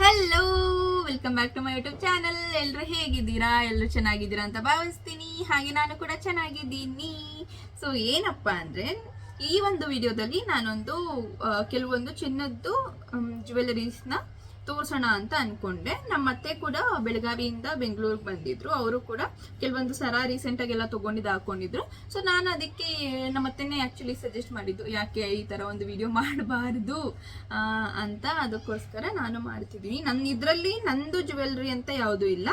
Hello welcome back to my YouTube channel ಎಲ್ಲರೂ ಹೇಗಿದ್ದೀರಾ? ಎಲ್ಲರೂ ಚೆನ್ನಾಗಿದ್ದೀರಾ ಅಂತ ಭಾವಿಸ್ತೀನಿ. ಹಾಗೆ ನಾನು ಕೂಡ ಚೆನ್ನಾಗಿದ್ದೀನಿ. ಸೊ ಏನಪ್ಪ ಅಂದರೆ, ಈ ಒಂದು ವಿಡಿಯೋದಲ್ಲಿ ನಾನೊಂದು ಕೆಲವೊಂದು ಚಿನ್ನದ್ದು ಜ್ಯುವೆಲರೀಸ್ನ ತೋರ್ಸೋಣ ಅಂತ ಅನ್ಕೊಂಡೆ. ನಮ್ಮ ಅತ್ತೆ ಕೂಡ ಬೆಳಗಾವಿಯಿಂದ ಬೆಂಗಳೂರಿಗೆ ಬಂದಿದ್ರು. ಅವರು ಕೂಡ ಕೆಲವೊಂದು ಸರ ರೀಸೆಂಟಾಗಿ ಎಲ್ಲ ತೊಗೊಂಡಿದ್ದು ಹಾಕೊಂಡಿದ್ರು. ಸೊ ನಾನು ಅದಕ್ಕೆ ನಮ್ಮ ಅತ್ತೆನೇ ಆ್ಯಕ್ಚುಲಿ ಸಜೆಸ್ಟ್ ಮಾಡಿದ್ದು, ಯಾಕೆ ಈ ಥರ ಒಂದು ವಿಡಿಯೋ ಮಾಡಬಾರ್ದು ಅಂತ ಅದಕ್ಕೋಸ್ಕರ ನಾನು ಮಾಡ್ತಿದ್ದೀನಿ ನನ್ನ ಇದರಲ್ಲಿ ನಂದು ಜ್ಯುವೆಲ್ರಿ ಅಂತ ಯಾವುದೂ ಇಲ್ಲ.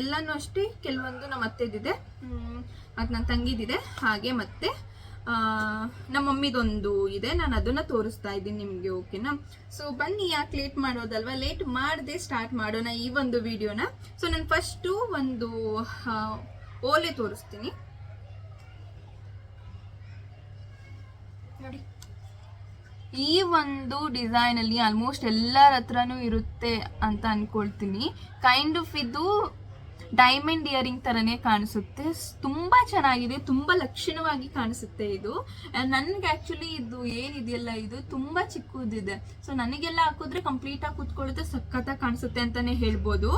ಎಲ್ಲನೂ ಅಷ್ಟೇ, ಕೆಲವೊಂದು ನಮ್ಮ ಅತ್ತೆದಿದೆ. ಅದು ನನ್ನ ತಂಗಿದಿದೆ. ಹಾಗೆ ಮತ್ತೆ ನಮ್ಮ ಮಮ್ಮಿದೊಂದು ಇದೆ, ನಾನು ಅದನ್ನ ತೋರಿಸ್ತಾ ಇದ್ದೀನಿ ನಿಮಗೆ ಓಕೆನಾ ಸೊ ಬನ್ನಿ, ಯಾಕೆ ಲೇಟ್ ಮಾಡೋದಲ್ವಾ? ಲೇಟ್ ಮಾಡದೆ ಸ್ಟಾರ್ಟ್ ಮಾಡೋಣ ಈ ಒಂದು ವಿಡಿಯೋನ ಸೊ ನಾನು ಫಸ್ಟು ಒಂದು ಓಲೆ ತೋರಿಸ್ತೀನಿ. ಈ ಒಂದು ಡಿಸೈನ್ ಅಲ್ಲಿ ಆಲ್ಮೋಸ್ಟ್ ಎಲ್ಲರ ಹತ್ರನೂ ಇರುತ್ತೆ ಅಂತ ಅಂದ್ಕೊಳ್ತೀನಿ ಕೈಂಡ್ ಆಫ್ ಇದು ಡೈಮಂಡ್ ಇಯರಿಂಗ್ ತರನೇ ಕಾಣಿಸುತ್ತೆ. ತುಂಬ ಚೆನ್ನಾಗಿದೆ, ತುಂಬಾ ಲಕ್ಷಣವಾಗಿ ಕಾಣಿಸುತ್ತೆ ಇದು. ನನ್ಗೆ ಆ್ಯಕ್ಚುಲಿ ಇದು ಏನಿದೆಯಲ್ಲ ಇದು ತುಂಬಾ ಚಿಕ್ಕದಿದೆ. ಸೊ ನನಗೆಲ್ಲ ಹಾಕಿದ್ರೆ ಕಂಪ್ಲೀಟ್ ಆಗಿ ಕುತ್ಕೊಳ್ಳುತ್ತೆ, ಸಖತ್ತಾಗಿ ಕಾಣಿಸುತ್ತೆ ಅಂತಾನೆ ಹೇಳ್ಬೋದು.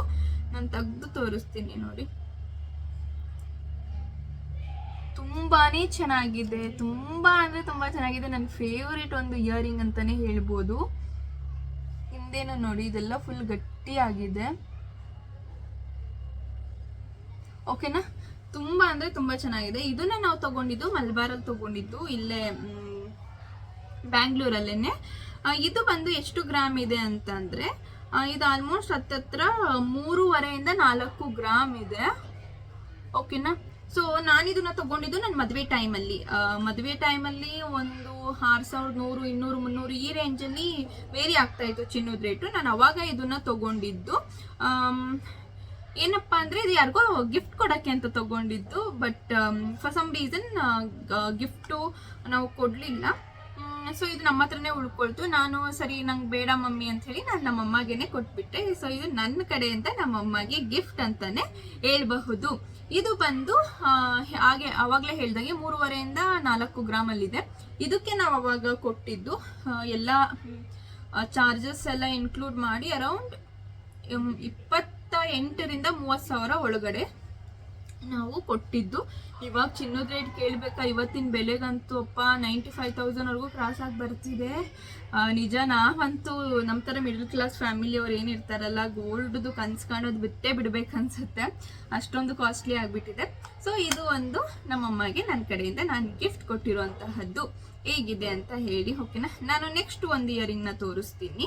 ನಾನು ತೆಗ್ದು ತೋರಿಸ್ತೀನಿ ನೋಡಿ. ತುಂಬಾನೇ ಚೆನ್ನಾಗಿದೆ, ತುಂಬಾ ಅಂದ್ರೆ ತುಂಬಾ ಚೆನ್ನಾಗಿದೆ. ನನ್ನ ಫೇವ್ರೇಟ್ ಒಂದು ಇಯರಿಂಗ್ ಅಂತಾನೆ ಹೇಳ್ಬೋದು. ಹಿಂದೇನು ನೋಡಿ, ಇದೆಲ್ಲ ಫುಲ್ ಗಟ್ಟಿಯಾಗಿದೆ. ಓಕೆನಾ? ತುಂಬಾ ಅಂದ್ರೆ ತುಂಬಾ ಚೆನ್ನಾಗಿದೆ. ಇದನ್ನ ನಾವು ತಗೊಂಡಿದ್ದು ಮಲ್ಬಾರಲ್ಲಿ ತಗೊಂಡಿದ್ದು ಇಲ್ಲೇ ಬ್ಯಾಂಗ್ಳೂರಲ್ಲೇ ಬ್ಯಾಂಗ್ಳೂರಲ್ಲೇನೆ. ಇದು ಬಂದು ಎಷ್ಟು ಗ್ರಾಮ್ ಇದೆ ಅಂತಂದರೆ ಇದು ಆಲ್ಮೋಸ್ಟ್ ಹತ್ತತ್ರ ಮೂರುವರೆಯಿಂದ ನಾಲ್ಕು ಗ್ರಾಮ್ ಇದೆ. ಓಕೆನಾ? ಸೊ ನಾನು ಇದನ್ನ ತಗೊಂಡಿದ್ದು ನನ್ನ ಮದುವೆ ಟೈಮಲ್ಲಿ. ಮದುವೆ ಟೈಮಲ್ಲಿ ಒಂದು ಆರು ಸಾವಿರದ ನೂರು, ಇನ್ನೂರು, ಮುನ್ನೂರು ಈ ರೇಂಜಲ್ಲಿ ವೇರಿ ಆಗ್ತಾ ಇತ್ತು ಚಿನ್ನದ ರೇಟು ನಾನು ಅವಾಗ ಇದನ್ನ ತಗೊಂಡಿದ್ದು. ಏನಪ್ಪಾ ಅಂದ್ರೆ ಇದು ಯಾರಿಗೋ ಗಿಫ್ಟ್ ಕೊಡಕ್ಕೆ ಅಂತ ತಗೊಂಡಿದ್ದು but for some reason gift ನಾವು ಕೊಡಲಿಲ್ಲ. ಸೊ ಇದು ನಮ್ಮ ಹತ್ರನೇ ಉಳ್ಕೊಳ್ತು. ನಾನು ಸರಿ, ನಂಗೆ ಬೇಡ ಮಮ್ಮಿ ಅಂತ ಹೇಳಿ ನಾನು ನಮ್ಮ ಅಮ್ಮಗೆನೆ ಕೊಟ್ಬಿಟ್ಟೆ. ಸೊ ಇದು ನನ್ನ ಕಡೆಯಿಂದ ನಮ್ಮ ಅಮ್ಮಗೆ ಗಿಫ್ಟ್ ಅಂತಾನೆ ಹೇಳ್ಬಹುದು. ಇದು ಬಂದು ಹಾಗೆ ಅವಾಗಲೇ ಹೇಳ್ದಂಗೆ ಮೂರುವರೆಯಿಂದ ನಾಲ್ಕು ಗ್ರಾಮಲ್ಲಿದೆ. ಇದಕ್ಕೆ ನಾವು ಅವಾಗ ಕೊಟ್ಟಿದ್ದು ಎಲ್ಲ ಚಾರ್ಜಸ್ ಎಲ್ಲ ಇನ್ಕ್ಲೂಡ್ ಮಾಡಿ ಅರೌಂಡ್ ಇಪ್ಪತ್ತ ಎಂಟರಿಂದ ಮೂವತ್ತು ಸಾವಿರ ಒಳಗಡೆ ನಾವು ಕೊಟ್ಟಿದ್ದು. ಇವಾಗ ಚಿನ್ನದ ರೇಟ್ ಕೇಳಬೇಕಾ? ಇವತ್ತಿನ ಬೆಲೆಗಂತೂ ಅಪ್ಪ ನೈಂಟಿ ಫೈವ್ ತೌಸಂಡ್ವರೆಗೂ ಕ್ರಾಸ್ ಆಗಿ ಬರ್ತಿದೆ. ನಿಜ, ನಾವಂತೂ ನಮ್ಮ ಥರ ಮಿಡಲ್ ಕ್ಲಾಸ್ ಫ್ಯಾಮಿಲಿಯವ್ರು ಏನಿರ್ತಾರಲ್ಲ ಗೋಲ್ಡ್ದು ಕನ್ಸು ಕಾಣೋದು ಬಿಟ್ಟೇ ಬಿಡ್ಬೇಕು ಅನ್ಸುತ್ತೆ ಅಷ್ಟೊಂದು ಕಾಸ್ಟ್ಲಿ ಆಗಿಬಿಟ್ಟಿದೆ. ಸೊ ಇದು ಒಂದು ನಮ್ಮಮ್ಮಗೆ ನನ್ನ ಕಡೆಯಿಂದ ನಾನು ಗಿಫ್ಟ್ ಕೊಟ್ಟಿರುವಂತಹದ್ದು. ಹೇಗಿದೆ ಅಂತ ಹೇಳಿ ಓಕೆನಾ ನಾನು ನೆಕ್ಸ್ಟ್ ಒಂದು ಇಯರಿಂಗ್ನ ತೋರಿಸ್ತೀನಿ.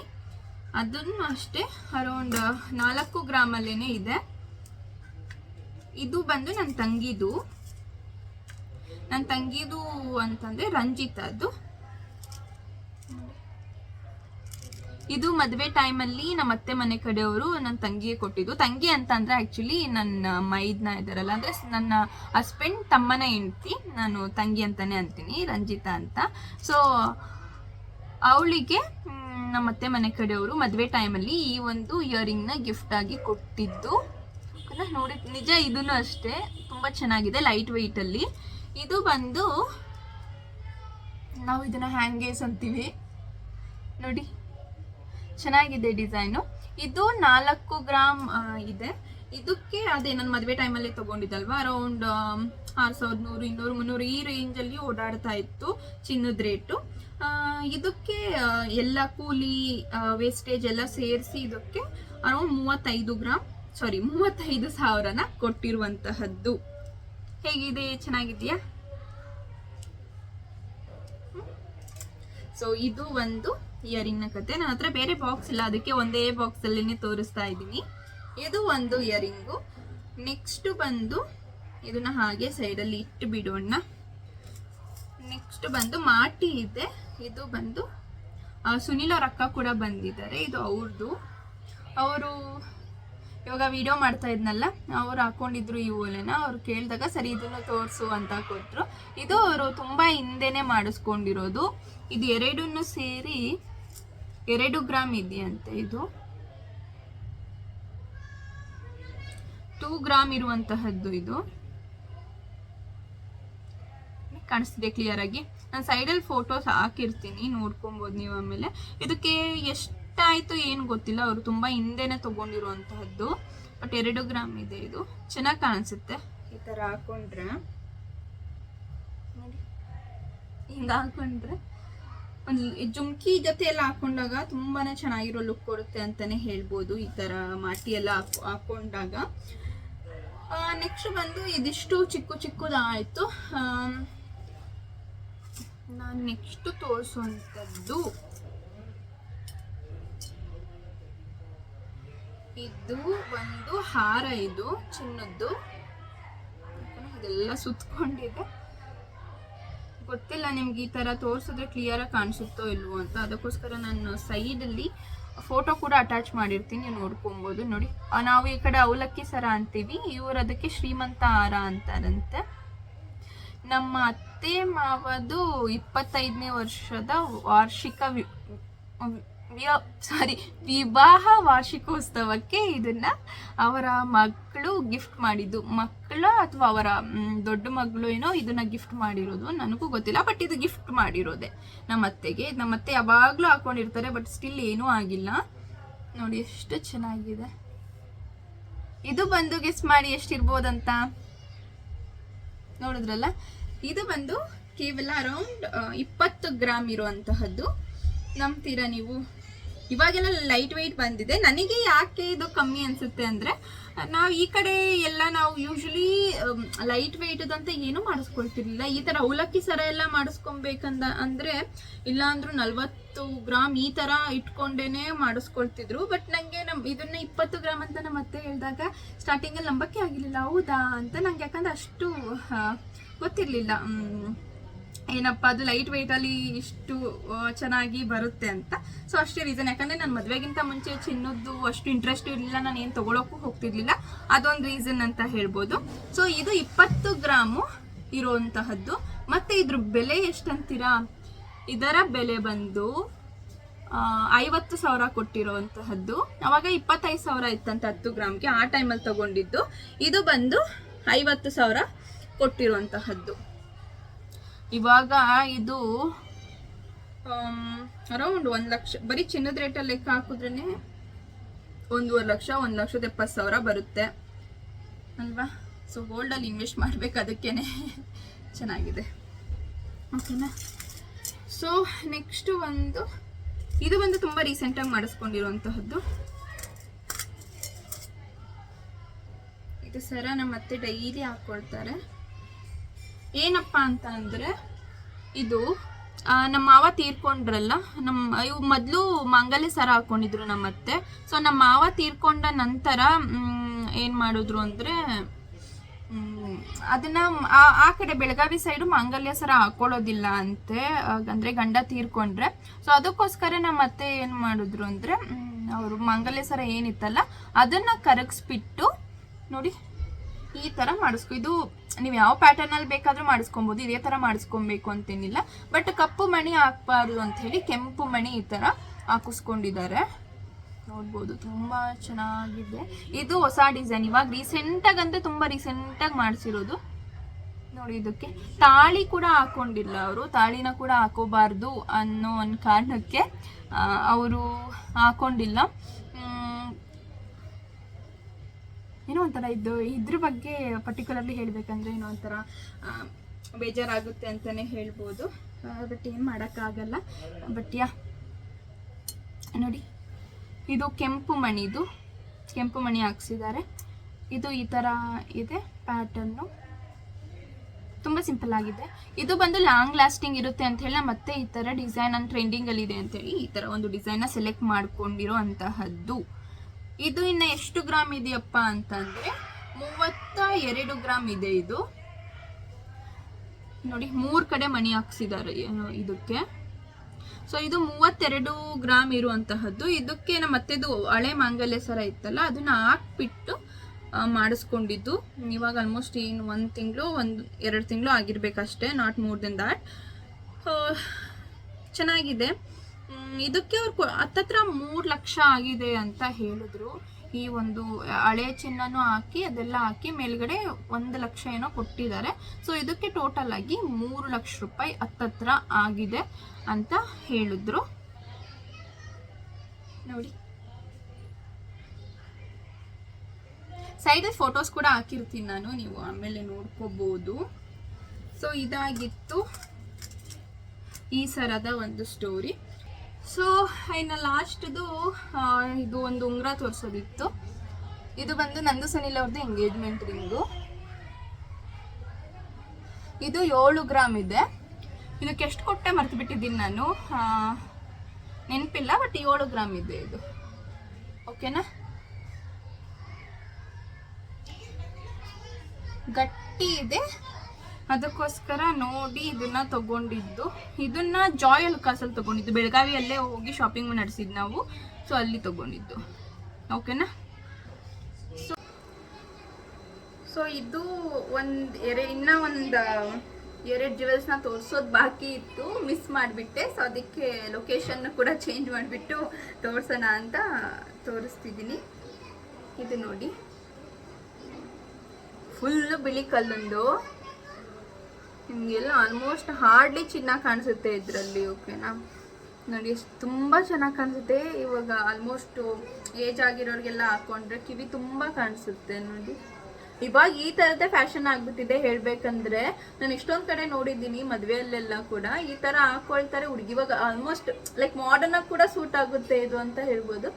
ಅದನ್ನು ಅಷ್ಟೇ ಅರೌಂಡ್ ನಾಲ್ಕು ಗ್ರಾಮಲ್ಲೇನೆ ಇದೆ. ಇದು ಬಂದು ನನ್ನ ತಂಗಿದು. ನನ್ನ ತಂಗಿದು ಅಂತಂದ್ರೆ ಅದು ಇದು ಮದುವೆ ಟೈಮಲ್ಲಿ ನಮ್ಮ ಅತ್ತೆ ಮನೆ ಕಡೆಯವರು ನನ್ನ ತಂಗಿಗೆ ಕೊಟ್ಟಿದ್ದು. ತಂಗಿ ಅಂತ ಆಕ್ಚುಲಿ ನನ್ನ ಮೈದ್ನ ಇದ್ದಾರಲ್ಲ, ಅಂದ್ರೆ ನನ್ನ ಹಸ್ಬೆಂಡ್ ತಮ್ಮನ ಹೆಂಡ್ತಿ. ನಾನು ತಂಗಿ ಅಂತಾನೆ ಅಂತೀನಿ, ರಂಜಿತಾ ಅಂತ. ಸೊ ಅವಳಿಗೆ ನಮ್ಮ ಅತ್ತೆ ಮನೆ ಕಡೆಯವರು ಮದುವೆ ಟೈಮಲ್ಲಿ ಈ ಒಂದು ಇಯರಿಂಗ್ನ ಗಿಫ್ಟ್ ಆಗಿ ಕೊಟ್ಟಿದ್ದು? ನೋಡಿ, ನಿಜ ಇದೂ ಅಷ್ಟೇ, ತುಂಬ ಚೆನ್ನಾಗಿದೆ ಲೈಟ್ ವೆಯ್ಟಲ್ಲಿ ಇದು ಬಂದು, ನಾವು ಇದನ್ನ ಹ್ಯಾಂಗೇಸ್ ಅಂತೀವಿ. ನೋಡಿ, ಚೆನ್ನಾಗಿದೆ ಡಿಸೈನು ಇದು ನಾಲ್ಕು ಗ್ರಾಮ್ ಇದೆ. ಇದಕ್ಕೆ ಅದೇ ನನ್ನ ಮದುವೆ ಟೈಮಲ್ಲಿ ತಗೊಂಡಿದ್ದಲ್ವಾ? ಅರೌಂಡ್ ಆರು ಸಾವಿರದ ನೂರು, ಇನ್ನೂರು, ಮುನ್ನೂರು ಈ ರೇಂಜಲ್ಲಿ ಓಡಾಡ್ತಾ ಇತ್ತು ಚಿನ್ನದ ರೇಟು ಇದಕ್ಕೆ ಎಲ್ಲ ಕೂಲಿ ವೇಸ್ಟೇಜ್ ಎಲ್ಲ ಸೇರಿಸಿ ಇದಕ್ಕೆ ಅರೌಂಡ್ ಮೂವತ್ತೈದು ಗ್ರಾಮ್ ಸಾರಿ ಮೂವತ್ತೈದು ಸಾವಿರನ ಕೊಟ್ಟಿರುವಂತಹದ್ದು. ಹೇಗಿದೆ? ಚೆನ್ನಾಗಿದೆಯಾ ಸೊ ಇದು ಒಂದು ಇಯರಿಂಗ್ನ ಕತೆ. ನನ್ನ ಹತ್ರ ಬೇರೆ ಬಾಕ್ಸ್ ಇಲ್ಲ. ಅದಕ್ಕೆ ಒಂದೇ ಬಾಕ್ಸ್ ಅಲ್ಲಿನೇ ತೋರಿಸ್ತಾ ಇದ್ದೀನಿ. ಇದು ಒಂದು ಇಯರಿಂಗು ನೆಕ್ಸ್ಟ್ ಬಂದು, ಇದನ್ನ ಹಾಗೆ ಸೈಡಲ್ಲಿ ಇಟ್ಟು ಬಿಡೋಣ. ನೆಕ್ಸ್ಟ್ ಬಂದು ಮಾಟಿ ಇದೆ. ಇದು ಬಂದು ಸುನಿಲ್ ಅವ್ರ ಅಕ್ಕ ಕೂಡ ಬಂದಿದ್ದಾರೆ. ಇದು ಅವ್ರದ್ದು ಅವರು ಇವಾಗ ವಿಡಿಯೋ ಮಾಡ್ತಾ ಇದ್ನಲ್ಲ, ಅವ್ರು ಹಾಕೊಂಡಿದ್ರು ಈ ಓಲೆನ. ಅವ್ರು ಕೇಳಿದಾಗ, ಸರಿ, ಇದನ್ನು ತೋರಿಸು ಅಂತ ಕೊಟ್ಟರು ಇದು ಅವರು ತುಂಬ ಹಿಂದೆನೆ ಮಾಡಿಸ್ಕೊಂಡಿರೋದು. ಇದು ಎರಡನ್ನು ಸೇರಿ ಎರಡು ಗ್ರಾಮ್ ಇದೆಯಂತೆ ಇದು. ಟೂ ಗ್ರಾಮ್ ಇರುವಂತಹದ್ದು ಇದು. ಕಾಣಿಸ್ತಿದೆ ಕ್ಲಿಯರ್ ಆಗಿ? ನಾನು ಸೈಡಲ್ಲಿ ಫೋಟೋಸ್ ಹಾಕಿರ್ತೀನಿ, ನೋಡ್ಕೊಬೋದು ನೀವು ಆಮೇಲೆ. ಇದಕ್ಕೆ ಎಷ್ಟಾಯಿತು ಏನು ಗೊತ್ತಿಲ್ಲ, ಅವರು ತುಂಬಾ ಹಿಂದೆನೆ ತಗೊಂಡಿರುವಂತಹದ್ದು. ಬಟ್ ಎರಡು ಗ್ರಾಮ್ ಇದೆ ಇದು. ಚೆನ್ನಾಗಿ ಕಾಣಿಸುತ್ತೆ. ಈ ತರ ಹಾಕೊಂಡ್ರೆ. ನೋಡಿ. ಹಿಂಗ ಹಾಕೊಂಡ್ರೆ. ಒಂದು ಜುಮ್ಕಿ ಜೊತೆ ಎಲ್ಲ ಹಾಕೊಂಡಾಗ ತುಂಬಾನೇ ಚೆನ್ನಾಗಿರೋ ಲುಕ್ ಕೊಡುತ್ತೆ ಅಂತಾನೆ ಹೇಳ್ಬೋದು ಈ ತರ ಮಾಟಿ ಎಲ್ಲ ಹಾಕೊ, ಹಾಕೊಂಡಾಗ. ನೆಕ್ಸ್ಟ್ ಬಂದು ಇದಿಷ್ಟು ಚಿಕ್ಕ ಚಿಕ್ಕದಾಯ್ತು. ನಾನು ನೆಕ್ಸ್ಟ್ ತೋರಿಸುವಂಥದ್ದು ಇದು ಒಂದು ಹಾರ ಇದು, ಚಿನ್ನದ್ದು. ಇದೆಲ್ಲ ಸುತ್ತಕೊಂಡಿದೆ ಗೊತ್ತಿಲ್ಲ ನಿಮ್ಗೆ ಈ ತರ ತೋರಿಸಿದ್ರೆ ಕ್ಲಿಯರ್ ಆಗಿ ಕಾಣಿಸುತ್ತೋ ಇಲ್ವೋ ಅಂತ. ಅದಕ್ಕೋಸ್ಕರ ನಾನು ಸೈಡಲ್ಲಿ ಫೋಟೋ ಕೂಡ ಅಟ್ಯಾಚ್ ಮಾಡಿರ್ತೀನಿ, ನೋಡ್ಕೊಬೋದು. ನೋಡಿ ನಾವು ಈ ಕಡೆ ಅವಲಕ್ಕಿ ಸರ ಅಂತೀವಿ. ಇವರು ಅದಕ್ಕೆ ಶ್ರೀಮಂತ ಹಾರ ಅಂತಾರಂತೆ. ನಮ್ಮ ಮಾವದು ಇಪ್ಪತ್ತೈದನೇ ವರ್ಷದ ವಾರ್ಷಿಕ ಸಾರಿ ವಿವಾಹ ವಾರ್ಷಿಕೋತ್ಸವಕ್ಕೆ ಇದನ್ನ ಅವರ ಮಕ್ಕಳು ಗಿಫ್ಟ್ ಮಾಡಿದ್ದು. ಮಕ್ಕಳ ಅಥವಾ ಅವರ ದೊಡ್ಡ ಮಗಳು ಏನೋ ಇದನ್ನ ಗಿಫ್ಟ್ ಮಾಡಿರೋದು. ನನಗೂ ಗೊತ್ತಿಲ್ಲ ಬಟ್ ಇದು ಗಿಫ್ಟ್ ಮಾಡಿರೋದೆ. ನಮ್ಮ ಅತ್ತೆಗೆ. ನಮ್ಮ ಅತ್ತೆ ಯಾವಾಗಲೂ ಹಾಕೊಂಡಿರ್ತಾರೆ ಬಟ್ ಸ್ಟಿಲ್ ಏನೂ ಆಗಿಲ್ಲ. ನೋಡಿ ಎಷ್ಟು ಚೆನ್ನಾಗಿದೆ. ಇದು ಬಂದು ಗಿಫ್ಟ್ ಮಾಡಿ ಎಷ್ಟಿರ್ಬೋದಂತ? ನೋಡಿದ್ರಲ್ಲ? ಇದು ಬಂದು ಕೇವಲ ಅರೌಂಡ್ ಇಪ್ಪತ್ತು ಗ್ರಾಮ್ ಇರುವಂತಹದ್ದು. ನಂಬ್ತೀರಾ ನೀವು? ಇವಾಗೆಲ್ಲ ಲೈಟ್ ವೆಯ್ಟ್ ಬಂದಿದೆ. ನನಗೆ ಯಾಕೆ ಇದು ಕಮ್ಮಿ ಅನ್ಸುತ್ತೆ ಅಂದ್ರೆ, ನಾವು ಈ ಕಡೆ ಎಲ್ಲ ನಾವು ಯೂಶ್ವಲಿ ಲೈಟ್ ವೆಯ್ಟದಂತ ಏನು ಮಾಡಿಸ್ಕೊಳ್ತಿರ್ಲಿಲ್ಲ. ಈ ತರ ಅವಲಕ್ಕಿ ಸರ ಎಲ್ಲ ಮಾಡಿಸ್ಕೊಬೇಕಂದ ಅಂದ್ರೆ ಇಲ್ಲ ಅಂದ್ರೂ ನಲ್ವತ್ತು ಗ್ರಾಮ್ ಈ ತರ ಇಟ್ಕೊಂಡೇನೆ ಮಾಡಿಸ್ಕೊಳ್ತಿದ್ರು. ಬಟ್ ನನಗೆ ನಮ್ಮ ಇದನ್ನ ಇಪ್ಪತ್ತು ಗ್ರಾಮ್ ಅಂತ ನಮ್ಮ ಅತ್ತೆ ಹೇಳಿದಾಗ ಸ್ಟಾರ್ಟಿಂಗ್ ಅಲ್ಲಿ ನಂಬಕ್ಕೆ ಆಗಿರಲಿಲ್ಲ. ಹೌದಾ ಅಂತ ನಂಗೆ ಯಾಕಂದ್ರೆ ಅಷ್ಟು ಗೊತ್ತಿರ್ಲಿಲ್ಲ. ಏನಪ್ಪ, ಅದು ಲೈಟ್ ವೆಯ್ಟಲ್ಲಿ ಇಷ್ಟು ಚೆನ್ನಾಗಿ ಬರುತ್ತೆ ಅಂತ. ಸೊ ಅಷ್ಟೇ ರೀಸನ್ ಯಾಕಂದ್ರೆ ನಾನು ಮದುವೆಗಿಂತ ಮುಂಚೆ ಚಿನ್ನದ್ದು ಅಷ್ಟು ಇಂಟ್ರೆಸ್ಟ್ ಇರಲಿಲ್ಲ. ನಾನು ಏನು ತೊಗೊಳೋಕ್ಕೂ ಹೋಗ್ತಿರ್ಲಿಲ್ಲ. ಅದೊಂದು ರೀಸನ್ ಅಂತ ಹೇಳ್ಬೋದು. ಸೊ ಇದು ಇಪ್ಪತ್ತು ಗ್ರಾಮು ಇರುವಂತಹದ್ದು. ಮತ್ತೆ ಇದ್ರ ಬೆಲೆ ಎಷ್ಟಂತೀರಾ? ಇದರ ಬೆಲೆ ಬಂದು ಐವತ್ತು ಸಾವಿರ ಕೊಟ್ಟಿರುವಂತಹದ್ದು. ಅವಾಗ ಇಪ್ಪತ್ತೈದು ಸಾವಿರ ಇತ್ತಂತ ಹತ್ತು ಗ್ರಾಮ್ಗೆ. ಆ ಟೈಮಲ್ಲಿ ತಗೊಂಡಿದ್ದು. ಇದು ಬಂದು ಐವತ್ತು ಸಾವಿರ ಕೊಟ್ಟಿರುವಂತಹದ್ದು. ಇವಾಗ ಇದು ಅರೌಂಡ್ ಒಂದು ಲಕ್ಷ, ಬರೀ ಚಿನ್ನದ ರೇಟಲ್ಲಿ ಲೆಕ್ಕ ಹಾಕಿದ್ರೇ ಒಂದೂವರೆ ಲಕ್ಷ, ಒಂದು ಲಕ್ಷದ ಎಪ್ಪತ್ತು ಸಾವಿರ ಬರುತ್ತೆ. ಅಲ್ವಾ? ಸೊ ಗೋಲ್ಡಲ್ಲಿ ಇನ್ವೆಸ್ಟ್ ಮಾಡ್ಬೇಕು ಅದಕ್ಕೇನೆ ಚೆನ್ನಾಗಿದೆ. ಓಕೆನಾ ಸೊ ನೆಕ್ಸ್ಟ್ ಒಂದು, ಇದು ಬಂದು ತುಂಬ ರೀಸೆಂಟಾಗಿ ಮಾಡಿಸ್ಕೊಂಡಿರುವಂತಹದ್ದು. ಇದು ಸರ ನಮ್ಮ ಅತ್ತೆ ಡೈಲಿ ಹಾಕ್ಕೊಳ್ತಾರೆ ಏನಪ್ಪ ಅಂತ ಅಂದರೆ ಇದು ನಮ್ಮ ಮಾವ ತೀರ್ಕೊಂಡ್ರಲ್ಲ ನಮ್ಮ ಇವು ಮೊದಲು ಮಾಂಗಲ್ಯ ಸರ ಹಾಕೊಂಡಿದ್ರು ನಮ್ಮ ಅತ್ತೆ ಸೊ ನಮ್ಮ ಮಾವ ತೀರ್ಕೊಂಡ ನಂತರ ಏನು ಮಾಡಿದ್ರು ಅಂದರೆ ಅದನ್ನ, ಆ ಆ ಕಡೆ ಬೆಳಗಾವಿ ಸೈಡು ಮಾಂಗಲ್ಯ ಸರ ಹಾಕೊಳ್ಳೋದಿಲ್ಲ ಅಂತೆ, ಅಂದರೆ ಗಂಡ ತೀರ್ಕೊಂಡ್ರೆ. ಸೊ ಅದಕ್ಕೋಸ್ಕರ ನಮ್ಮ ಅತ್ತೆ ಏನು ಮಾಡಿದ್ರು ಅಂದರೆ ಅವರು ಮಾಂಗಲ್ಯ ಸರ ಏನಿತ್ತಲ್ಲ, ಅದನ್ನು ಕರಗಿಸ್ಬಿಟ್ಟು, ನೋಡಿ ಈ ತರ ಮಾಡಿಸ್ಕೊ ಇದು ನೀವು ಯಾವ ಪ್ಯಾಟರ್ನ್ ಅಲ್ಲಿ ಬೇಕಾದ್ರೂ ಮಾಡಿಸ್ಕೊಬೋದು, ಇದೇ ತರ ಮಾಡಿಸ್ಕೊಬೇಕು ಅಂತೇನಿಲ್ಲ. ಬಟ್ ಕಪ್ಪು ಮಣಿ ಹಾಕ್ಬಾರ್ದು ಅಂತ ಹೇಳಿ ಕೆಂಪು ಮಣಿ ಈ ತರ ಹಾಕಿಸ್ಕೊಂಡಿದ್ದಾರೆ. ನೋಡ್ಬೋದು, ತುಂಬಾ ಚೆನ್ನಾಗಿದೆ. ಇದು ಹೊಸ ಡಿಸೈನ್ ಇವಾಗ ರೀಸೆಂಟಾಗಿ ಅಂದ್ರೆ ತುಂಬಾ ರೀಸೆಂಟಾಗಿ ಮಾಡಿಸಿರೋದು. ನೋಡಿ ಇದಕ್ಕೆ. ತಾಳಿ ಕೂಡ ಹಾಕೊಂಡಿಲ್ಲ ಅವರು. ತಾಳಿನ ಕೂಡ ಹಾಕೋಬಾರ್ದು ಅನ್ನೋ ಒಂದು ಕಾರಣಕ್ಕೆ ಅವರು ಹಾಕೊಂಡಿಲ್ಲ ಮ್, ಏನೋ ಒಂಥರ ಇದು, ಇದ್ರ ಬಗ್ಗೆ ಪರ್ಟಿಕ್ಯುಲರ್ಲಿ ಹೇಳಬೇಕಂದ್ರೆ ಏನೋ ಒಂಥರ ಬೇಜಾರಾಗುತ್ತೆ ಅಂತಲೇ ಹೇಳ್ಬೋದು. ಬಟ್ ಏನು ಮಾಡೋಕ್ಕಾಗಲ್ಲ. ಬಟ್ ಯಾ ನೋಡಿ, ಇದು ಕೆಂಪು ಮಣಿದು, ಕೆಂಪು ಮಣಿ ಹಾಕ್ಸಿದ್ದಾರೆ. ಇದು ಈ ಥರ ಇದೆ ಪ್ಯಾಟರ್ನು ತುಂಬ ಸಿಂಪಲ್ ಆಗಿದೆ. ಇದು ಬಂದು ಲಾಂಗ್ ಲಾಸ್ಟಿಂಗ್ ಇರುತ್ತೆ ಅಂತ ಹೇಳಿ ಮತ್ತೆ ಈ ಥರ ಡಿಸೈನ್ ಅನ್ನು ಟ್ರೆಂಡಿಂಗಲ್ಲಿ ಇದೆ ಅಂತೇಳಿ ಈ ಥರ ಒಂದು ಡಿಸೈನ್ನ ಸೆಲೆಕ್ಟ್ ಮಾಡ್ಕೊಂಡಿರೋ ಅಂತಹದ್ದು. ಇದು ಇನ್ನು ಎಷ್ಟು ಗ್ರಾಮ್ ಇದೆಯಪ್ಪ ಅಂತಂದ್ರೆ ಮೂವತ್ತ ಎರಡು ಗ್ರಾಮ್ ಇದೆ ಇದು. ನೋಡಿ, ಮೂರು ಕಡೆ ಮಣಿ ಹಾಕ್ಸಿದ್ದಾರೆ ಇದಕ್ಕೆ. ಸೊ ಇದು ಮೂವತ್ತೆರಡು ಗ್ರಾಮ್ ಇರುವಂತಹದ್ದು. ಇದಕ್ಕೆ ನಮ್ಮ ಮತ್ತೆದು ಹಳೆ ಮಾಂಗಲ್ಯ ಸರ ಇತ್ತಲ್ಲ, ಅದನ್ನ ಹಾಕ್ಬಿಟ್ಟು ಮಾಡಿಸ್ಕೊಂಡಿದ್ದು. ಇವಾಗ ಆಲ್ಮೋಸ್ಟ್ ಏನು ಒಂದು ತಿಂಗಳು, ಒಂದು ಎರಡು ತಿಂಗಳು ಆಗಿರ್ಬೇಕಷ್ಟೇ ನಾಟ್ ಮೋರ್ ದೆನ್ ದ್ಯಾಟ್ ಚೆನ್ನಾಗಿದೆ. ಇದಕ್ಕೆ ಅವ್ರು ಹತ್ತತ್ರ ಮೂರು ಲಕ್ಷ ಆಗಿದೆ ಅಂತ ಹೇಳಿದ್ರು. ಈ ಒಂದು ಹಳೆ ಚಿನ್ನನೂ ಹಾಕಿ, ಅದೆಲ್ಲ ಹಾಕಿ ಮೇಲ್ಗಡೆ ಒಂದು ಲಕ್ಷ ಏನೋ ಕೊಟ್ಟಿದ್ದಾರೆ. ಸೊ ಇದಕ್ಕೆ ಟೋಟಲ್ ಆಗಿ ಮೂರು ಲಕ್ಷ ರೂಪಾಯಿ ಹತ್ತತ್ರ ಆಗಿದೆ ಅಂತ ಹೇಳಿದ್ರು. ನೋಡಿ. ಸೈಡ್ ಫೋಟೋಸ್ ಕೂಡ ಹಾಕಿರ್ತೀನಿ ನಾನು, ನೀವು ಆಮೇಲೆ ನೋಡ್ಕೋಬಹುದು ಸೊ ಇದಾಗಿತ್ತು ಈ ಸರದ ಒಂದು ಸ್ಟೋರಿ ಸೊ ಇನ್ನು ಲಾಸ್ಟ್ದು ಇದು ಒಂದು ಉಂಗುರ ತೋರಿಸೋದಿತ್ತು. ಇದು ಬಂದು ನಂದು ಸುನಿಲ್ ಅವ್ರದ್ದು ಎಂಗೇಜ್ಮೆಂಟ್ ರಿಂಗು. ಇದು ಏಳು ಗ್ರಾಮ್ ಇದೆ. ಇದಕ್ಕೆ ಎಷ್ಟು ಕೊಟ್ಟೆ ಮರ್ತು ಬಿಟ್ಟಿದ್ದೀನಿ ನಾನು? ನೆನಪಿಲ್ಲ ಬಟ್ ಏಳು ಗ್ರಾಮ್ ಇದೆ ಇದು. ಓಕೆನಾ ಗಟ್ಟಿ ಇದೆ. ಅದಕ್ಕೋಸ್ಕರ ನೋಡಿ ಇದನ್ನ ತಗೊಂಡಿದ್ದು. ಇದನ್ನ ಜಾಯ್ ಕಾಸಲ್ಲಿ ತಗೊಂಡಿದ್ದು. ಬೆಳಗಾವಿಯಲ್ಲೇ ಹೋಗಿ ಶಾಪಿಂಗ್ ನಡೆಸಿದ್ದು ನಾವು. ಸೊ ಅಲ್ಲಿ ತಗೊಂಡಿದ್ದು. ಓಕೆನಾ ಸೊ ಇದು ಒಂದು ಎರೆ, ಇನ್ನ ಒಂದು ಎರಡು ಜ್ಯುವೆಲ್ಸ್ನ ತೋರಿಸೋದು ಬಾಕಿ ಇತ್ತು. ಮಿಸ್ ಮಾಡಿಬಿಟ್ಟೆ. ಸೊ ಅದಕ್ಕೆ ಲೊಕೇಶನ್ ಕೂಡ ಚೇಂಜ್ ಮಾಡಿಬಿಟ್ಟು ತೋರಿಸೋಣ ಅಂತ ತೋರಿಸ್ತಿದ್ದೀನಿ. ಇದು ನೋಡಿ. ಫುಲ್ಲು ಬಿಳಿ ಕಲ್ಲೊಂದು. ನಿಮಗೆಲ್ಲ ಆಲ್ಮೋಸ್ಟ್ ಹಾರ್ಡ್ಲಿ ಚಿನ್ನ ಕಾಣಿಸುತ್ತೆ ಇದರಲ್ಲಿ ಓಕೆನಾ ನೋಡಿ ತುಂಬ ಚೆನ್ನಾಗಿ ಕಾಣಿಸುತ್ತೆ. ಇವಾಗ ಆಲ್ಮೋಸ್ಟ್ ಏಜ್ ಆಗಿರೋರಿಗೆಲ್ಲ ಹಾಕೊಂಡ್ರೆ ಕಿವಿ ತುಂಬ ಕಾಣಿಸುತ್ತೆ ನೋಡಿ. ಇವಾಗ ಈ ಥರದ್ದೇ ಫ್ಯಾಷನ್ ಆಗ್ಬಿಟ್ಟಿದೆ ಹೇಳ್ಬೇಕಂದ್ರೆ, ನಾನು ಇಷ್ಟೊಂದು ಕಡೆ ನೋಡಿದ್ದೀನಿ ಮದುವೆಯಲ್ಲೆಲ್ಲ ಕೂಡ, ಈ ಥರ ಹಾಕೊಳ್ತಾರೆ ಹುಡುಗಿ. ಇವಾಗ ಆಲ್ಮೋಸ್ಟ್ ಲೈಕ್ ಮಾಡರ್ನ್ ಆಗಿ ಕೂಡ ಸೂಟ್ ಆಗುತ್ತೆ ಇದು ಅಂತ ಹೇಳ್ಬೋದು.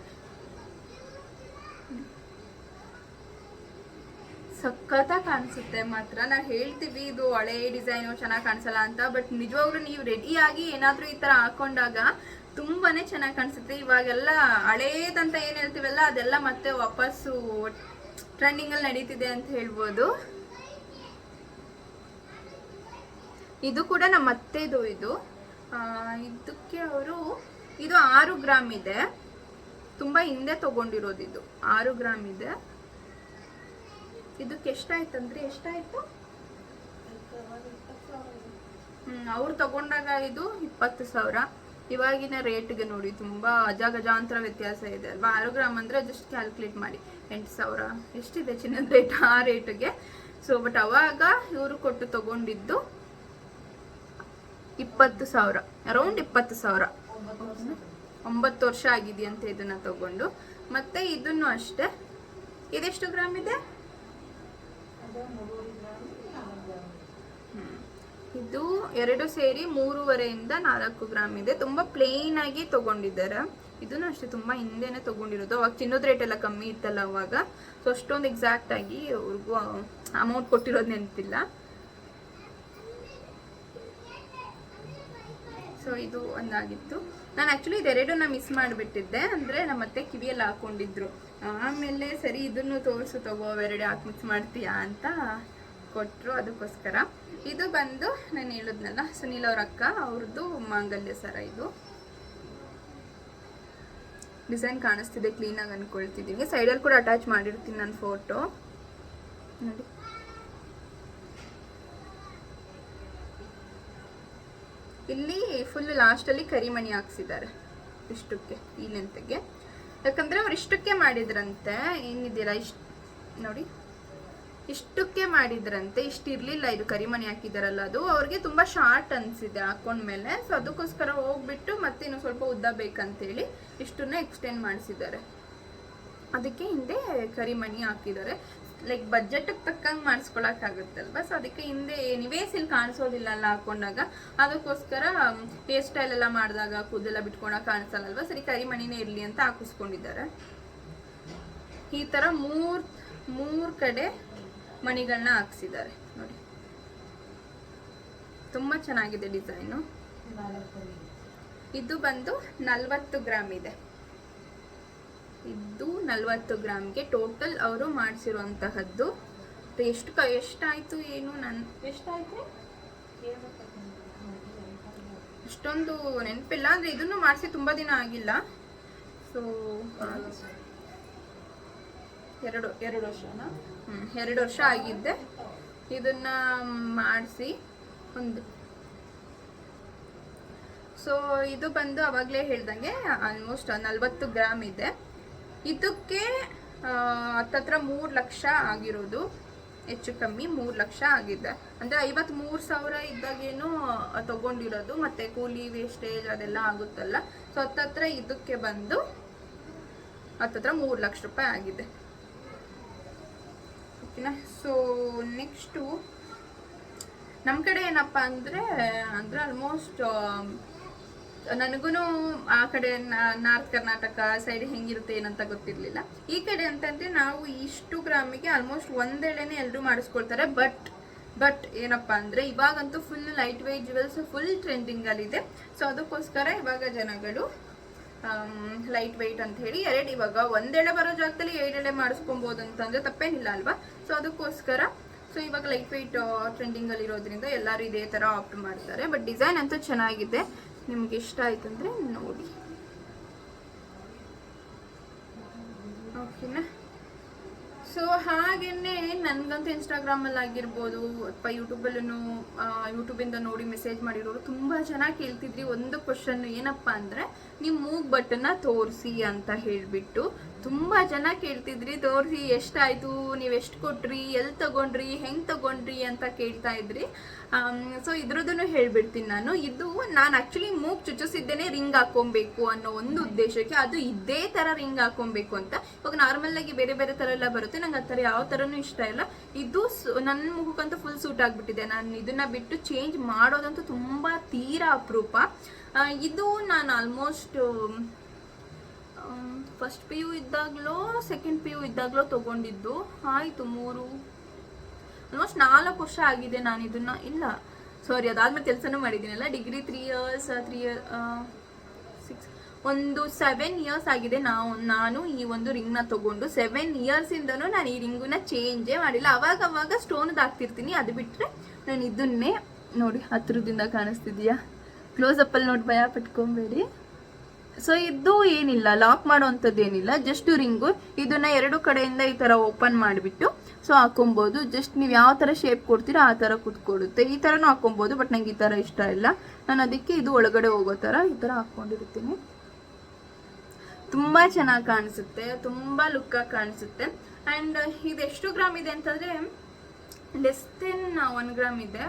ಸಖತ್ತಾಗಿ ಕಾಣಿಸುತ್ತೆ. ಮಾತ್ರ ನಾವು ಹೇಳ್ತೀವಿ, ಇದು ಹಳೆ ಡಿಸೈನು ಚೆನ್ನಾಗಿ ಕಾಣಿಸಲ್ಲ ಅಂತ, ಬಟ್ ನಿಜವಾಗ್ಲೂ ನೀವು ರೆಡಿಯಾಗಿ ಏನಾದರೂ ಈ ಥರ ಹಾಕೊಂಡಾಗ ತುಂಬಾನೇ ಚೆನ್ನಾಗಿ ಕಾಣಿಸುತ್ತೆ. ಇವಾಗೆಲ್ಲ ಹಳೇದಂತ ಏನು ಹೇಳ್ತೀವಲ್ಲ, ಅದೆಲ್ಲ ಮತ್ತೆ ವಾಪಸ್ಸು ಟ್ರೆಂಡಿಂಗಲ್ಲಿ ನಡೀತಿದೆ ಅಂತ ಹೇಳ್ಬೋದು. ಇದು ಕೂಡ ನಮ್ಮ ಅತ್ತೆದು ಇದು. ಇದಕ್ಕೆ ಅವರು, ಇದು ಆರು ಗ್ರಾಮ್ ಇದೆ. ತುಂಬಾ ಹಿಂದೆ ತಗೊಂಡಿರೋದು ಇದು. ಆರು ಗ್ರಾಮ್ ಇದೆ. ಇದಕ್ಕೆ ಎಷ್ಟಾಯ್ತಂದ್ರೆ ಎಷ್ಟಾಯ್ತು? ಹ್ಮ್, ಅವ್ರು ತಗೊಂಡಾಗ ಇದು ಇಪ್ಪತ್ತು ಸಾವಿರ. ಇವಾಗಿನ ರೇಟ್ಗೆ ನೋಡಿ, ತುಂಬಾ ಅಜಗಜಾಂತರ ವ್ಯತ್ಯಾಸ ಇದೆ ಅಲ್ವಾ? ಆರು ಗ್ರಾಮ್ ಅಂದ್ರೆ ಜಸ್ಟ್ ಕ್ಯಾಲ್ಕುಲೇಟ್ ಮಾಡಿ. ಎಂಟು ಸಾವಿರ. ಎಷ್ಟಿದೆ ಚಿನ್ನದ ರೇಟ್ ಆ ರೇಟ್ಗೆ? ಸೊ ಬಟ್ ಅವಾಗ ಇವರು ಕೊಟ್ಟು ತಗೊಂಡಿದ್ದು ಇಪ್ಪತ್ತು ಸಾವಿರ. ಅರೌಂಡ್ ಇಪ್ಪತ್ತು ಸಾವಿರ. ಒಂಬತ್ತು ವರ್ಷ ಆಗಿದೆಯಂತೆ ಇದನ್ನ ತಗೊಂಡು. ಮತ್ತೆ ಇದನ್ನು ಅಷ್ಟೇ. ಇದೆಷ್ಟು ಗ್ರಾಮ್ ಇದೆ. ಇದು ಎರಡು ಸೇರಿ ಮೂರುವರೆಯಿಂದ ನಾಲ್ಕು ಗ್ರಾಮ್ ಇದೆ. ತುಂಬಾ ಪ್ಲೇನ್ ಆಗಿ ತಗೊಂಡಿದ್ದಾರೆ. ಇದನ್ನು ಅಷ್ಟೇ ತುಂಬಾ ಹಿಂದೆನೆ ತಗೊಂಡಿರೋದು. ಅವಾಗ ತಿನ್ನೋದು ರೇಟ್ ಎಲ್ಲ ಕಮ್ಮಿ ಇತ್ತಲ್ಲ ಅವಾಗ. ಸೊ ಅಷ್ಟೊಂದು ಎಕ್ಸಾಕ್ಟ್ ಆಗಿ ಅವ್ರಿಗೂ ಅಮೌಂಟ್ ಕೊಟ್ಟಿರೋದು ನೆನಪಿಲ್ಲ. ಸೊ ಇದು ಒಂದಾಗಿತ್ತು. ನಾನು ಆ್ಯಕ್ಚುಲಿ ಇದೆರಡನ್ನ ಮಿಸ್ ಮಾಡಿಬಿಟ್ಟಿದ್ದೆ. ಅಂದರೆ ನಮ್ಮತ್ತೆ ಕಿವಿಯಲ್ಲಿ ಹಾಕೊಂಡಿದ್ರು. ಆಮೇಲೆ ಸರಿ, ಇದನ್ನು ತೋರಿಸು ತಗೋ, ಅವೆರಡು ಯಾಕೆ ಮಿಕ್ಸ್ ಮಾಡ್ತೀಯಾ ಅಂತ ಕೊಟ್ಟರು ಅದಕ್ಕೋಸ್ಕರ. ಇದು ಬಂದು ನಾನು ಹೇಳಿದ್ನಲ್ಲ, ಸುನೀಲ್ ಅವ್ರ ಅಕ್ಕ ಅವ್ರದ್ದು ಮಾಂಗಲ್ಯ ಸರ ಇದು. ಡಿಸೈನ್ ಕಾಣಿಸ್ತಿದೆ ಕ್ಲೀನಾಗಿ ಅನ್ಕೊಳ್ತಿದ್ದೀನಿ ಸೈಡಲ್ಲಿ ಕೂಡ ಅಟ್ಯಾಚ್ ಮಾಡಿರ್ತೀನಿ ನನ್ನ ಫೋಟೋ ನೋಡಿ. ಇಲ್ಲಿ ಫುಲ್ ಲಾಸ್ಟಲ್ಲಿ ಕರಿಮಣಿ ಹಾಕ್ಸಿದ್ದಾರೆ, ಇಷ್ಟಕ್ಕೆ, ಈ ಲೆಂತ್ಗೆ ಯಾಕಂದ್ರೆ ಅವ್ರು ಇಷ್ಟಕ್ಕೆ ಮಾಡಿದ್ರಂತೆ ಏನಿದ್ದೀರಾ ಇಷ್ಟ, ನೋಡಿ. ಇಷ್ಟಕ್ಕೆ ಮಾಡಿದ್ರಂತೆ, ಇಷ್ಟು ಇರ್ಲಿಲ್ಲ ಇದು ಕರಿಮಣಿ ಹಾಕಿದಾರಲ್ಲ ಅದು. ಅವ್ರಿಗೆ ತುಂಬಾ ಶಾರ್ಟ್ ಅನ್ಸಿದೆ ಹಾಕೊಂಡ್ಮೇಲೆ ಸೊ ಅದಕ್ಕೋಸ್ಕರ ಹೋಗ್ಬಿಟ್ಟು ಮತ್ತೆ ಇನ್ನು ಸ್ವಲ್ಪ ಉದ್ದ ಬೇಕಂತೇಳಿ ಇಷ್ಟನ್ನ ಎಕ್ಸ್ಟೆಂಡ್ ಮಾಡಿಸಿದ್ದಾರೆ. ಅದಕ್ಕೆ ಹಿಂದೆ ಕರಿಮಣಿ ಹಾಕಿದ್ದಾರೆ. ಲೈಕ್ ಬಜೆಟ್ ತಕ್ಕಂಗೆ ಮಾಡಿಸ್ಕೊಳಕ್ಕಾಗುತ್ತಲ್ವಾ ಸೊ ಅದಕ್ಕೆ ಹಿಂದೆ ಎನಿವೇಸ್ ಇಲ್ಲಿ ಕಾಣಿಸೋದಿಲ್ಲ ಅಲ್ಲ ಹಾಕೊಂಡಾಗ ಅದಕ್ಕೋಸ್ಕರ ಹೇರ್ ಸ್ಟೈಲ್ ಎಲ್ಲ ಮಾಡಿದಾಗ ಕೂದಲೆಲ್ಲ ಬಿಟ್ಕೊಳಕ್ ಕಾಣಿಸಲ್ಲಲ್ವ? ಸರಿ ಕರಿಮಣಿನೇ ಇರಲಿ ಅಂತ ಹಾಕಿಸ್ಕೊಂಡಿದ್ದಾರೆ. ಈ ಥರ ಮೂರ್ ಮೂರು ಕಡೆ ಮಣಿಗಳನ್ನ ಹಾಕ್ಸಿದ್ದಾರೆ. ನೋಡಿ. ತುಂಬಾ ಚೆನ್ನಾಗಿದೆ ಡಿಸೈನು. ಇದು ಬಂದು ನಲ್ವತ್ತು ಗ್ರಾಮ್ ಇದೆ. ಇದು ನಲ್ವತ್ತು ಗ್ರಾಮ್ಗೆ ಟೋಟಲ್ ಅವರು ಮಾಡಿಸಿರುವಂತಹದ್ದು. ಎಷ್ಟು ಕ ಎಷ್ಟಾಯಿತು ಏನು ನನ್ನ ಎಷ್ಟಾಯಿತು ಅಷ್ಟೊಂದು ನೆನಪಿಲ್ಲ ಅಂದರೆ ಇದನ್ನು ಮಾಡಿಸಿ ತುಂಬ ದಿನ ಆಗಿಲ್ಲ. ಸೊ ಎರಡು ಎರಡು ವರ್ಷನಾ? ಹ್ಮ್, ಎರಡು ವರ್ಷ ಆಗಿದ್ದೆ. ಇದನ್ನ ಮಾಡಿಸಿ ಒಂದು ಸೊ ಇದು ಬಂದು ಅವಾಗಲೇ ಹೇಳ್ದಂಗೆ ಆಲ್ಮೋಸ್ಟ್ ನಲ್ವತ್ತು ಗ್ರಾಮ್ ಇದೆ. ಇದಕ್ಕೆ ಹತ್ತತ್ರ ಮೂರು ಲಕ್ಷ ಆಗಿರೋದು. ಹೆಚ್ಚು ಕಮ್ಮಿ ಮೂರು ಲಕ್ಷ ಆಗಿದೆ. ಅಂದರೆ ಐವತ್ಮೂರು ಸಾವಿರ ಇದ್ದಾಗೇನು ತಗೊಂಡಿರೋದು. ಮತ್ತೆ ಕೂಲಿ ವೇಸ್ಟೇಜ್ ಅದೆಲ್ಲ ಆಗುತ್ತಲ್ಲ. ಸೊ ಹತ್ತತ್ರ ಇದಕ್ಕೆ ಬಂದು ಹತ್ತತ್ರ ಮೂರು ಲಕ್ಷ ರೂಪಾಯಿ ಆಗಿದೆ. ಓಕೆನಾ ಸೊ ನೆಕ್ಸ್ಟು ನಮ್ಮ ಕಡೆ ಏನಪ್ಪ ಅಂದರೆ ಅಂದರೆ ಆಲ್ಮೋಸ್ಟ್ ನನಗೂ ಆ ಕಡೆ ನಾರ್ತ್ ಕರ್ನಾಟಕ ಸೈಡ್ ಹೆಂಗಿರುತ್ತೆ ಏನಂತ ಗೊತ್ತಿರಲಿಲ್ಲ. ಈ ಕಡೆ ಅಂತಂದರೆ ನಾವು ಇಷ್ಟು ಗ್ರಾಮಿಗೆ ಆಲ್ಮೋಸ್ಟ್ ಒಂದೆಳೆನೇ ಎಲ್ಲರೂ ಮಾಡಿಸ್ಕೊಳ್ತಾರೆ. ಬಟ್ ಬಟ್ ಏನಪ್ಪ ಅಂದರೆ ಇವಾಗಂತೂ full light weight jewels full ಟ್ರೆಂಡಿಂಗಲ್ಲಿದೆ so ಅದಕ್ಕೋಸ್ಕರ ಇವಾಗ ಜನಗಳು ಲೈಟ್ ವೆಯ್ಟ್ ಅಂತ ಹೇಳಿ ಎರಡು ಇವಾಗ ಒಂದೆಳೆ ಬರೋ ಜಾಗದಲ್ಲಿ ಎರಡೆಳೆ ಮಾಡಿಸ್ಕೊಬೋದು ಅಂತಂದರೆ ತಪ್ಪೇನಿಲ್ಲ ಅಲ್ವಾ? ಸೊ ಅದಕ್ಕೋಸ್ಕರ ಸೊ ಇವಾಗ ಲೈಟ್ ವೆಯ್ಟ್ ಟ್ರೆಂಡಿಂಗ್ ಅಲ್ಲಿ ಇರೋದ್ರಿಂದ ಎಲ್ಲರೂ ಇದೇ ತರ ಆಪ್ಟ್ ಮಾಡ್ತಾರೆ. ಬಟ್ ಡಿಸೈನ್ ಅಂತೂ ಚೆನ್ನಾಗಿದೆ. ನಿಮ್ಗೆ ಇಷ್ಟ ಆಯ್ತಂದ್ರೆ ನೋಡಿ. ಓಕೆನಾ ಸೊ ಹಾಗೇನೆ ನನಗಂತೂ ಇನ್ಸ್ಟಾಗ್ರಾಮಲ್ಲಿ ಆಗಿರ್ಬೋದು, ಅಥವಾ ಯೂಟ್ಯೂಬಲ್ಲೂ ಯೂಟ್ಯೂಬಿಂದ ನೋಡಿ ಮೆಸೇಜ್ ಮಾಡಿರೋರು ತುಂಬ ಜನ ಕೇಳ್ತಿದ್ರಿ. ಒಂದು ಕ್ವಶನ್ ಏನಪ್ಪ ಅಂದರೆ ನಿಮ್ಮ ಮೂಗ್ ಬಟನ್ನ ತೋರಿಸಿ ಅಂತ ಹೇಳಿಬಿಟ್ಟು. ತುಂಬ ಜನ ಕೇಳ್ತಿದ್ರಿ, ತೋರಿಸಿ, ಎಷ್ಟಾಯಿತು? ನೀವು ಎಷ್ಟು ಕೊಟ್ರಿ? ಎಲ್ಲಿ ತಗೊಂಡ್ರಿ? ಹೆಂಗೆ ತಗೊಂಡ್ರಿ? ಅಂತ ಕೇಳ್ತಾ ಇದ್ರಿ. ಸೊ ಇದ್ರದನ್ನು ಹೇಳ್ಬಿಡ್ತೀನಿ ನಾನು. ಇದು ನಾನು ಆ್ಯಕ್ಚುಲಿ ಮೂಗ್ ಚುಚ್ಚಿಸಿದ್ದೇನೆ ರಿಂಗ್ ಹಾಕೊಬೇಕು ಅನ್ನೋ ಒಂದು ಉದ್ದೇಶಕ್ಕೆ. ಅದು ಇದೇ ಥರ ರಿಂಗ್ ಹಾಕೊಬೇಕು ಅಂತ. ಇವಾಗ ನಾರ್ಮಲ್ ಆಗಿ ಬೇರೆ ಬೇರೆ ಥರ ಎಲ್ಲ ಬರುತ್ತೆ. ನಂಗೆ ಆ ಥರ ಯಾವ ಥರನೂ ಇಷ್ಟ ಇಲ್ಲ. ಇದು ನನ್ನ ಮುಖಕ್ಕಂತೂ ಫುಲ್ ಸೂಟ್ ಆಗ್ಬಿಟ್ಟಿದೆ. ನಾನು ಇದನ್ನ ಬಿಟ್ಟು ಚೇಂಜ್ ಮಾಡೋದಂತೂ ತುಂಬ ತೀರಾ ಅಪರೂಪ. ಇದು ನಾನು ಆಲ್ಮೋಸ್ಟ್ ಫಸ್ಟ್ ಪಿ ಯು ಇದ್ದಾಗಲೋ ಸೆಕೆಂಡ್ ಪಿ ಯು ಇದ್ದಾಗಲೋ ತಗೊಂಡಿದ್ದು. ಆಯಿತು ಮೂರು. ಆಲ್ಮೋಸ್ಟ್ ನಾಲ್ಕು ವರ್ಷ ಆಗಿದೆ ನಾನು ಇದನ್ನ. ಇಲ್ಲ ಸಾರಿ ಅದಾದ್ಮೇಲೆ ಕೆಲಸನೂ ಮಾಡಿದ್ದೀನಲ್ಲ. Degree three years three year six ಒಂದು ಸೆವೆನ್ ಇಯರ್ಸ್ ಆಗಿದೆ ನಾವು, ನಾನು ಈ ಒಂದು ರಿಂಗ್ನ ತಗೊಂಡು. ಸೆವೆನ್ ಇಯರ್ಸಿಂದನೂ ನಾನು ಈ ರಿಂಗನ್ನ ಚೇಂಜೇ ಮಾಡಿಲ್ಲ. ಅವಾಗ ಅವಾಗ ಸ್ಟೋನ್ದು ಹಾಕ್ತಿರ್ತೀನಿ ಅದು ಬಿಟ್ಟರೆ ನಾನು ಇದನ್ನೇ ನೋಡಿ ಹತ್ತಿರದಿಂದ ಕಾಣಿಸ್ತಿದ್ಯಾ? ಕ್ಲೋಸಪ್ಪಲ್ಲಿ ನೋಡಿ ಭಯ ಪಟ್ಕೊಬೇಡಿ. ಸೊ ಇದು ಏನಿಲ್ಲ ಲಾಕ್ ಮಾಡುವಂಥದ್ದು ಏನಿಲ್ಲ. ಜಸ್ಟ್ ರಿಂಗು ಇದನ್ನ ಎರಡು ಕಡೆಯಿಂದ ಈ ಥರ ಓಪನ್ ಮಾಡಿಬಿಟ್ಟು ಸೊ ಹಾಕೊಬೋದು ಜಸ್ಟ್ ನೀವು ಯಾವ ಥರ ಶೇಪ್ ಕೊಡ್ತೀರಾ ಆ ಥರ ಕುತ್ಕೊಡುತ್ತೆ ಈ ಥರನೂ ಹಾಕೊಬೋದು ಬಟ್ ನಂಗೆ ಈ ಥರ ಇಷ್ಟ ಇಲ್ಲ. ನಾನು ಅದಕ್ಕೆ ಇದು ಒಳಗಡೆ ಹೋಗೋ ಥರ ಈ ಥರ ಹಾಕ್ಕೊಂಡಿರ್ತೀನಿ. ತುಂಬ ಚೆನ್ನಾಗಿ ಕಾಣಿಸುತ್ತೆ. ತುಂಬ ಲುಕ್ಕಾಗಿ ಕಾಣಿಸುತ್ತೆ. ಆ್ಯಂಡ್ ಇದು ಎಷ್ಟು ಗ್ರಾಮ್ ಇದೆ ಅಂತಂದರೆ ಲೆಸ್ ದೆನ್ ಒನ್ ಗ್ರಾಮ್ ಇದೆ.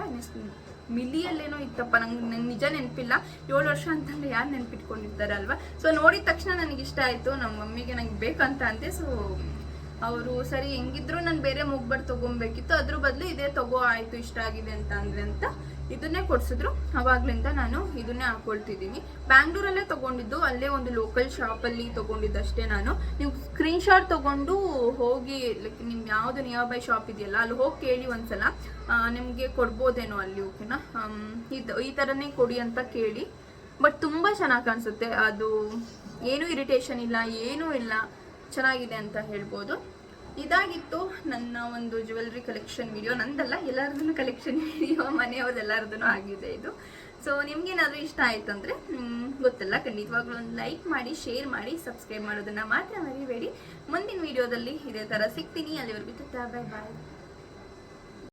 ಮಿಲಿಯಲ್ಲೇನೋ ಇತ್ತಪ್ಪ, ನಂಗೆ ನಂಗೆ ನಿಜ ನೆನಪಿಲ್ಲ. ಏಳು ವರ್ಷ ಅಂತಂದ್ರೆ ಯಾರು ನೆನ್ಪಿಟ್ಕೊಂಡಿರ್ತಾರೆ ಅಲ್ವಾ ಸೊ ನೋಡಿದ ತಕ್ಷಣ ನನಗೆ ಇಷ್ಟ ಆಯಿತು. ನಮ್ಮ ಮಮ್ಮಿಗೆ ನಂಗೆ ಬೇಕಂತ ಅಂದೆ. ಸೊ ಅವರು, ಸರಿ, ಹೆಂಗಿದ್ರು ನಾನು ಬೇರೆ ಮುಗ್ಬಟ್ ತೊಗೊಬೇಕಿತ್ತು. ಅದ್ರ ಬದಲು ಇದೇ ತಗೋ, ಆಯಿತು, ಇಷ್ಟ ಆಗಿದೆ ಅಂತ ಅಂದ್ರೆ ಅಂತ ಇದನ್ನೇ ಕೊಡ್ಸಿದ್ರು. ಅವಾಗ್ಲಿಂದ ನಾನು ಇದನ್ನೇ ಹಾಕೊಳ್ತಿದ್ದೀನಿ. ಬ್ಯಾಂಗ್ಳೂರಲ್ಲೇ ತಗೊಂಡಿದ್ದು, ಅಲ್ಲೇ ಒಂದು ಲೋಕಲ್ ಶಾಪಲ್ಲಿ ತಗೊಂಡಿದ್ದಷ್ಟೇ ನಾನು. ನೀವು ಸ್ಕ್ರೀನ್ ಶಾಟ್ ತಗೊಂಡು ಹೋಗಿ ಲೈಕ್ ನಿಮ್ ಯಾವುದು ನಿಯರ್ ಬೈ ಶಾಪ್ ಇದೆಯಲ್ಲ, ಅಲ್ಲಿ ಹೋಗಿ ಕೇಳಿ ಒಂದ್ಸಲ. ನಿಮಗೆ ಕೊಡ್ಬೋದೇನೋ ಅಲ್ಲಿ ಓಕೆನಾ ಇದು, ಈ ಥರನೇ ಕೊಡಿ ಅಂತ ಕೇಳಿ. ಬಟ್ ತುಂಬ ಚೆನ್ನಾಗಿ ಕಾಣಿಸುತ್ತೆ. ಅದು, ಏನೂ ಇರಿಟೇಷನ್ ಇಲ್ಲ, ಏನೂ ಇಲ್ಲ. ಚೆನ್ನಾಗಿದೆ ಅಂತ ಹೇಳ್ಬೋದು. ಇದಾಗಿತ್ತು ನನ್ನ ಒಂದು ಜ್ಯುವೆಲ್ರಿ ಕಲೆಕ್ಷನ್ ವಿಡಿಯೋ ನಂದಲ್ಲ ಎಲ್ಲರದ್ದು ಕಲೆಕ್ಷನ್ ವಿಡಿಯೋ ಮನೆಯವ್ರದ್ದು ಎಲ್ಲರದ್ದು ಆಗಿದೆ ಇದು. ಸೊ ನಿಮ್ಗೇನಾದ್ರೂ ಇಷ್ಟ ಆಯ್ತು ಅಂದ್ರೆ ಗೊತ್ತಲ್ಲ, ಖಂಡಿತವಾಗ್ಲೂ ಒಂದು ಲೈಕ್ ಮಾಡಿ ಶೇರ್ ಮಾಡಿ ಸಬ್ಸ್ಕ್ರೈಬ್ ಮಾಡೋದನ್ನ ಮಾತ್ರ ಮರಿಬೇಡಿ. ಮುಂದಿನ ವಿಡಿಯೋದಲ್ಲಿ ಇದೇ ಥರ ಸಿಗ್ತೀನಿ. ಅಲ್ಲಿವರೆಗೂ ಬಾಯ್ ಬಾಯ್